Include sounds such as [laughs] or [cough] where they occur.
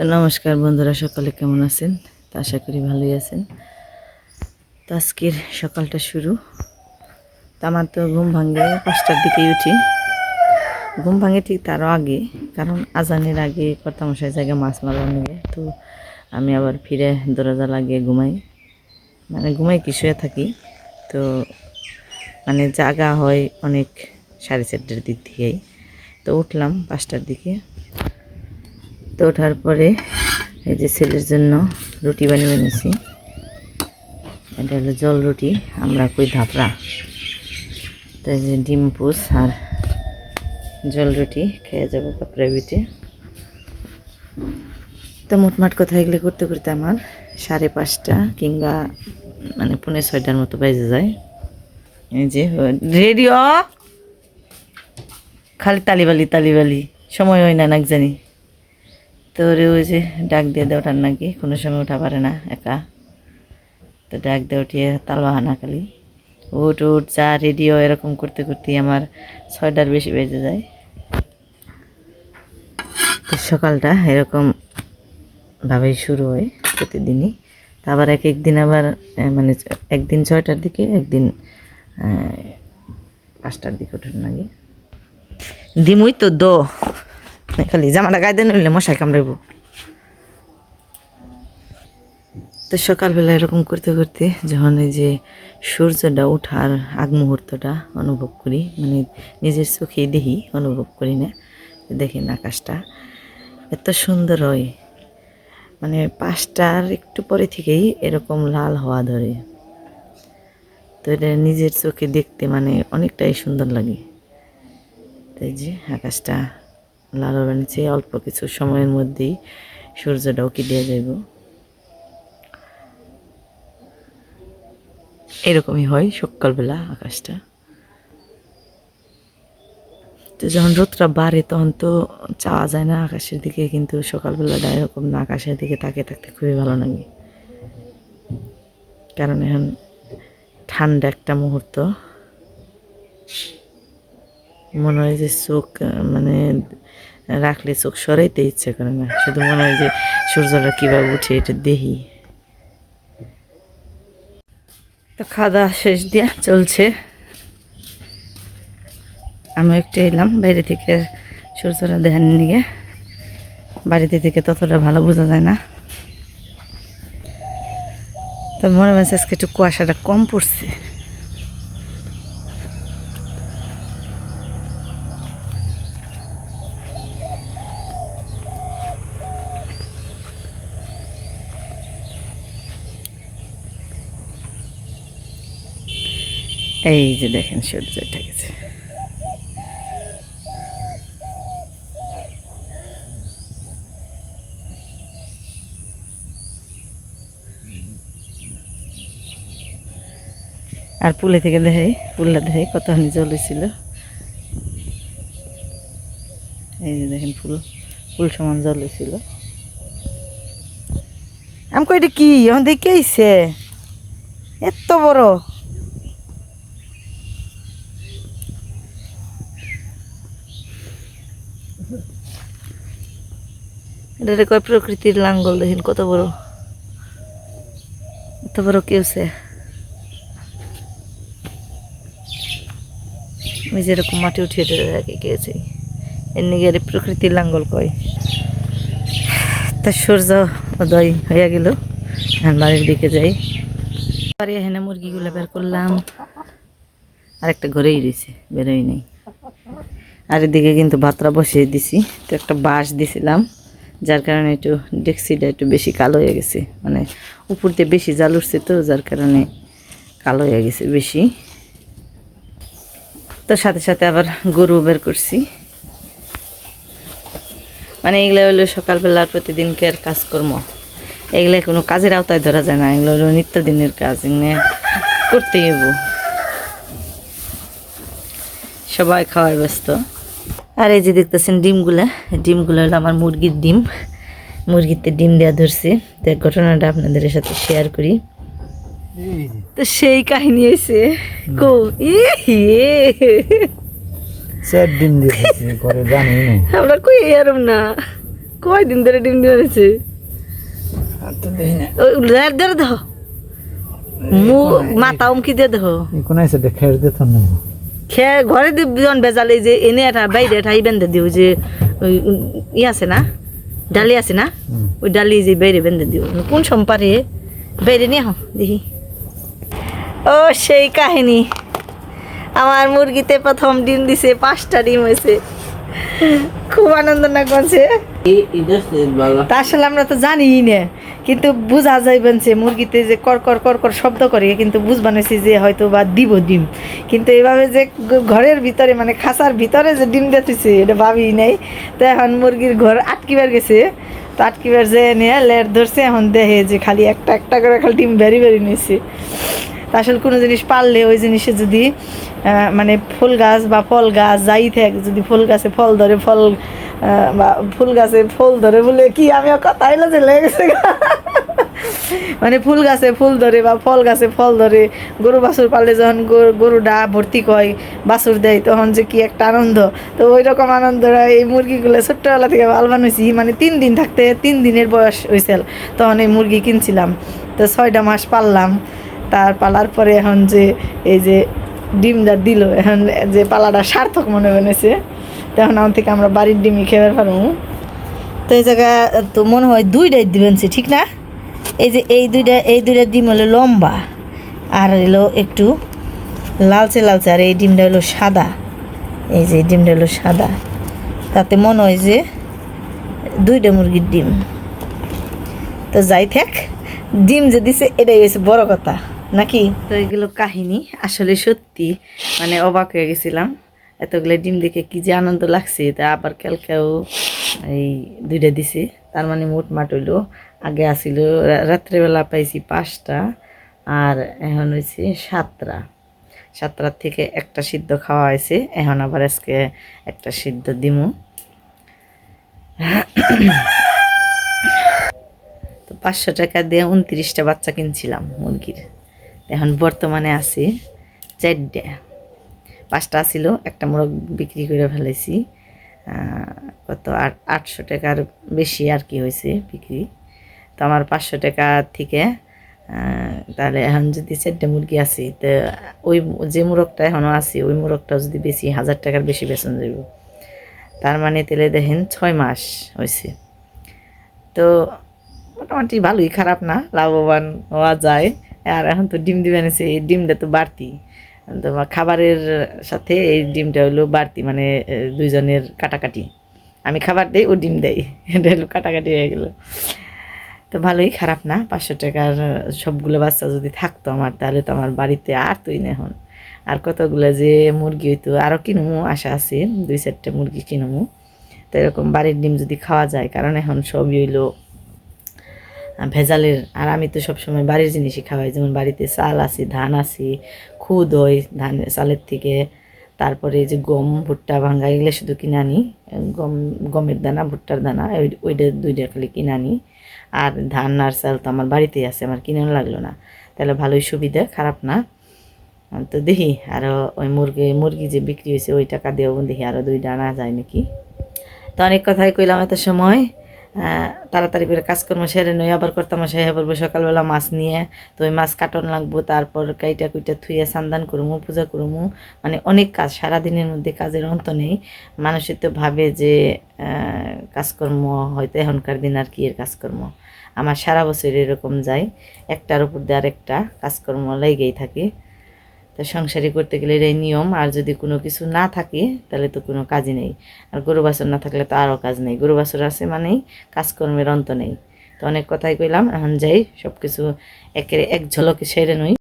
তো নমস্কার বন্ধুরা, সকালে কেমন আছেন? তো আশা করি ভালোই আছেন। তো আজকের সকালটা শুরু। তো আমার তো ঘুম ভাঙে পাঁচটার দিকেই উঠি। ঘুম ভাঙে ঠিক তারও আগে, কারণ আজানের আগে কর্তামশাই জায়গায় মাছ মারা নিয়ে, তো আমি আবার ফিরে দরজা লাগিয়ে ঘুমাই। মানে ঘুমাই কি শুয়ে থাকি, তো মানে জাগা হয় অনেক সাড়ে চারটের দিক থেকেই তো উঠলাম পাঁচটার দিকে। তো ওঠার পরে এই যে ছেলের জন্য রুটি বানিয়ে এনেছি। এটা হলো জল রুটি, আমরা কই ধাপড়া। তো এই যে ডিম পুষ আর জল রুটি, খেয়ে যাব প্রাইভেটে তো মোটমাট কথা এগুলো করতে করতে আমার সাড়ে পাঁচটা কিংবা মানে পৌনে ছয়টার মতো বেজে যায়। এই যে রেডিও খালি তালিবালি তালিবালি। সময় হয় না নাক জানি। তো ওরে ওই যে ডাক দিয়ে দেয় ওঠার নাকি, কোনো সময় ওঠা পারে না একা। তো ডাক দিয়ে উঠিয়ে তাল বাহানা খালি। উঠ উঠ চা রেডিও এরকম করতে করতেই আমার ছয়টার বেশি বেজে যায়। তো সকালটা এরকম ভাবেই শুরু হয় প্রতিদিনই। আবার এক একদিন আবার মানে একদিন ছয়টার দিকে, একদিন পাঁচটার দিকে ওঠার নাকি। দিমুই তো দো। খালি জামাটা গায়ে নিলে মশাই কামড়াইব। তো সকালবেলা এরকম করতে করতে যখন এই যে সূর্যটা ওঠার আগ মুহূর্তটা অনুভব করি মানে নিজের চোখেই দেখি, অনুভব করি না, দেখেন আকাশটা এত সুন্দর হয়। মানে পাঁচটার একটু পরে থেকেই এরকম লাল হওয়া ধরে। তো এটা নিজের চোখে দেখতে মানে অনেকটাই সুন্দর লাগে। তাই যে আকাশটা লাল হওয়ার নিচে অল্প কিছু সময়ের মধ্যেই সূর্যটাও কি দিয়ে যাইব। এরকমই হয় সকালবেলা আকাশটা। তো যখন রোদটা বাড়ে তখন তো চাওয়া যায় না আকাশের দিকে, কিন্তু সকালবেলাটা এরকম না, আকাশের দিকে তাকিয়ে থাকতে খুবই ভালো লাগে। কারণ এখন ঠান্ডা একটা মুহূর্ত। মনে হয় যে চোখ মানে রাখলে চোখ সরাইতে ইচ্ছে করে না। শুধু মনে হয় যে সূর্যটা কীভাবে উঠে এটা দেখি। তো খাওয়া দাওয়া শেষ দিয়া চলছে। আমি একটু এলাম, বাইরে থেকে সূর্যটা দেখার নিয়ে। বাড়িতে থেকে ততটা ভালো বোঝা যায় না। তো মনে হচ্ছে আজকে একটু কুয়াশাটা কম পড়ছে। এই যে দেখেন সূর্য উঠে গেছে। আর পুলে থেকে দেখে, পুলটা দেখে কতখানি জল হয়েছিল। এই যে দেখেন ফুল ফুল সমান জল হয়েছিল। আমি কই এটা কি? এখন দেখে এত বড়। এটা কয় প্রকৃতির লাঙ্গল, দেখেন কত বড়। এত বড় কেউছে আমি যেরকম মাটি উঠিয়ে রেখে গিয়েছি এমনি গেলে প্রকৃতির লাঙ্গল কয়। তা সূর্য উদয় হয়ে গেল এখন বাড়ির দিকে যাই। বাড়ি এখানে মুরগিগুলো বের করলাম। আর একটা ঘরেই রয়েছে বেরোই নেই। আর এদিকে কিন্তু ভাতটা বসিয়ে দিছি। তো একটা বাঁশ দিছিলাম, যার কারণে একটু ডেক্সিটা একটু বেশি কালো হয়ে গেছে। মানে উপর দিয়ে বেশি জাল উঠছে তো, যার কারণে কালো হয়ে গেছে বেশি। তো সাথে সাথে আবার গরু বের করছি। মানে এগুলো হলো সকালবেলা প্রতিদিনকার কাজকর্ম। এগুলো কোনো কাজের আওতায় ধরা যায় না, এগুলো হলো নিত্যদিনের কাজ, এগুলো করতেই হব সবাই খাওয়ার ব্যস্ত। আর এই যে দেখতেছেন ডিমগুলা ডিমগুলো হলো আমার মুরগির ডিম। মুরগিতে ডিম দেওয়া ধরছে। তো এই ঘটনাটা আপনাদের সাথে শেয়ার করি। তো সেই কাহিনী হয়েছে কো চার দিন দিয়েছি করে [laughs] জানি না। আমরা কই এরম না? কয়দিন ধরে ডিম দিয়ে দেখি মাথা উমকি দিয়ে দেহ। এই কোন দেখে দিত না খেয়ে ঘরে দিবন বেজালে যে এনে এটা বাইরে এটা এই বেঁধে দিও যে ওই ই আছে না? ডালি আছে না? ওই ডালি যে বাইরে বেঁধে দিও। কোন সম্পারে? বাইরে নিয়ে হো দেখি। ও সেই কাহিনী। আমার মুরগিতে প্রথম ডিম দিছে পাঁচটা ডিম হয়েছে খুব আনন্দ না করছে? আসলে আমরা তো জানি না কিন্তু বুঝা যাইবেন যে মুরগিতে যে কর কর কর কর শব্দ করে কিন্তু বুঝবান যে হয়তো বা দিব ডিম। কিন্তু এভাবে যে ঘরের ভিতরে মানে খাঁচার ভিতরে যে ডিম দিতেছে এটা ভাবি নাই। তো এখন মুরগির ঘর আটকিবার গেছে। তো আটকিবার যে নিয়ে লের ধরছে এখন দেখে যে খালি একটা একটা করে খালি ডিম বেরি বেরি নিয়েছে আসলে কোনো জিনিস পারলে ওই জিনিসে যদি মানে ফুল গাছ বা ফল গাছ যাই থাক, যদি ফুল গাছে ফল ধরে, ফল বা ফুল গাছে ফুল ধরে বলে কি আমি কথা হইল যে লেগেছে মানে ফুল গাছে ফুল ধরে বা ফল গাছে ফল ধরে গরু বাছুর পালে যখন গরু- গরুটা ভর্তি কয়, বাছুর দেয়, তখন যে কি একটা আনন্দ। তো ওই রকম আনন্দরা এই মুরগিগুলো ছোট্টবেলা থেকে ভালো বানাইছি মানে তিন দিন থাকতে তিন দিনের বয়স হয়েছিল তখন এই মুরগি কিনছিলাম। তো ছয়টা মাস পাললাম। তার পালার পরে এখন যে এই যে ডিমটা দিল, এখন যে পালাটা সার্থক মনে হয়েছে, তখন আমার থেকে আমরা বাড়ির ডিমই খেয়ে পারব। তো এই জায়গা, তো মনে হয় দুইটাই দিবেন সে ঠিক না? এই যে এই দুইটা এই দুইটা ডিম হলো লম্বা, আর হলো একটু লালচে লালচে, আর এই ডিমটা হলো সাদা। এই যে ডিমটা হলো সাদা। তাতে মনে হয় যে দুইটা মুরগির ডিম। তো যাই থাক, ডিম যে দিছে, এটাই হয়েছে বড় কথা। নাকি? তো এগুলো কাহিনী, আসলে সত্যি মানে অবাক হয়ে গেছিলাম। এতগুলো ডিম দেখে কি যে আনন্দ লাগছে, তা আবার কালকেও এই দুইটা দিছে। তার মানে মোট মাট হইল। আগে আসিল রাত্রেবেলা পাইছি পাঁচটা, আর এখন হয়েছে সাতটা। সাতটার থেকে একটা সিদ্ধ খাওয়া হয়েছে, এখন আবার আজকে একটা সিদ্ধ দিমু। তো পাঁচশো টাকা দিয়ে উনত্রিশটা বাচ্চা কিনছিলাম মুরগির। এখন বর্তমানে আছে চারটে। পাঁচটা ছিল, একটা মোরগ বিক্রি করে ফেলেছি। কত আট, আটশো টাকার বেশি আর কি হয়েছে বিক্রি। তো আমার পাঁচশো টাকা থেকে তাহলে এখন যদি চারটে মুরগি আছে, তো ওই যে মুরগটা এখনও আছে, ওই মুরগটাও যদি বেশি, হাজার টাকার বেশি বেতন যাব তার মানে তাহলে দেখেন ছয় মাস হয়েছে। তো মোটামুটি ভালোই খারাপ না, লাভবান হওয়া যায়। আর এখন তো ডিম দিবে এনেছে, এই ডিমটা তো বাড়তি। তো বা খাবারের সাথে এই ডিমটা হলো বাড়তি মানে দুইজনের কাটাকাটি। আমি খাবার দেই, ও ডিম দেয়। এটা হলো কাটাকাটি হয়ে গেলো। তো ভালোই খারাপ না? পাঁচশো টাকার সবগুলো বাচ্চা যদি থাকতো আমার, তাহলে তো আমার বাড়িতে আর তুই না এখন। আর কতগুলো যে মুরগি হইতো আরও কিনবো আশা আছে, দুই চারটে মুরগি কিনবো তো এরকম বাড়ির ডিম যদি খাওয়া যায়, কারণ এখন সবই হইল ভেজালের, আর আমি তো সবসময় বাড়ির জিনিসই খাওয়াই, যেমন বাড়িতে চাল আছে, ধান আছে, খুদ হয় ধান, চালের থেকে। তারপরে যে গম, ভুট্টা, ভাঙ্গা, এগুলো শুধু কিনে আনি। গম, গমের দানা, ভুট্টার দানা, ওই- ওইটা দুইটা খালি কিনে আনি। আর ধান, আর চাল তো আমার বাড়িতেই আছে, আমার কিনে লাগল না। তাহলে ভালোই সুবিধা, খারাপ না। তো দেখি আরও ওই মুরগি মুরগি যে বিক্রি হয়েছে ওই টাকা দিয়েও দেখি আরও দুই ডানা যায় নাকি? তো অনেক কথাই কইলাম এত সময়। তাড়াতাড়ি করে কাজকর্ম সেরে নই, আবার করতাম সেরে পড়ব সকালবেলা মাছ নিয়ে, তো ওই মাছ কাটন লাগবো, তারপর কাইটা কুইটা থুইয়া সান্দান করব পূজা করব মানে অনেক কাজ, সারাদিনের মধ্যে কাজের অন্ত নেই। মানুষের তো ভাবে যে কাজকর্ম হয়তো এখনকার দিন আর কি এর কাজকর্ম। আমার সারা বছর এরকম যায়। একটার উপর দিয়ে আরেকটা কাজকর্ম লেগেই থাকে। তো সংসারে করতে গেলে এটাই নিয়ম। আর যদি কোনো কিছু না থাকে, তাহলে তো কোনো কাজই নেই। আর গরু বাছর না থাকলে তো আরও কাজ নেই। গরু বাছর আছে মানেই কাজকর্মের অন্ত নেই। তো অনেক কথাই কইলাম। এখন যাই সব কিছু একের এক ঝলকে সেরে নই।